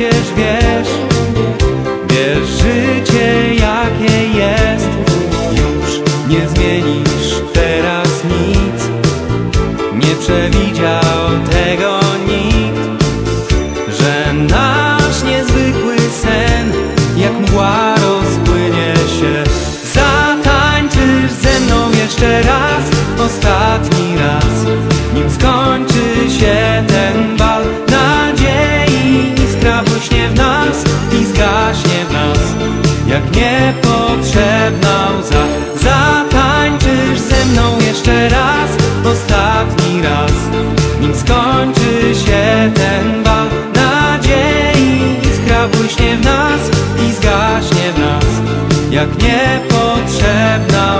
przecież wiesz Wiesz życie jakie jest. Już nie zmienisz teraz nic. Nie przewidział tego nikt Że nasz niezwykły sen Jak mgła rozpłynie się. Zatańczysz ze mną jeszcze raz Ostatni jak niepotrzebna łza Zatańczysz ze mną jeszcze raz, ostatni raz. Nim skończy się ten bal nadziei Iskra błyśnie w nas i zgaśnie w nas. Jak niepotrzebna łza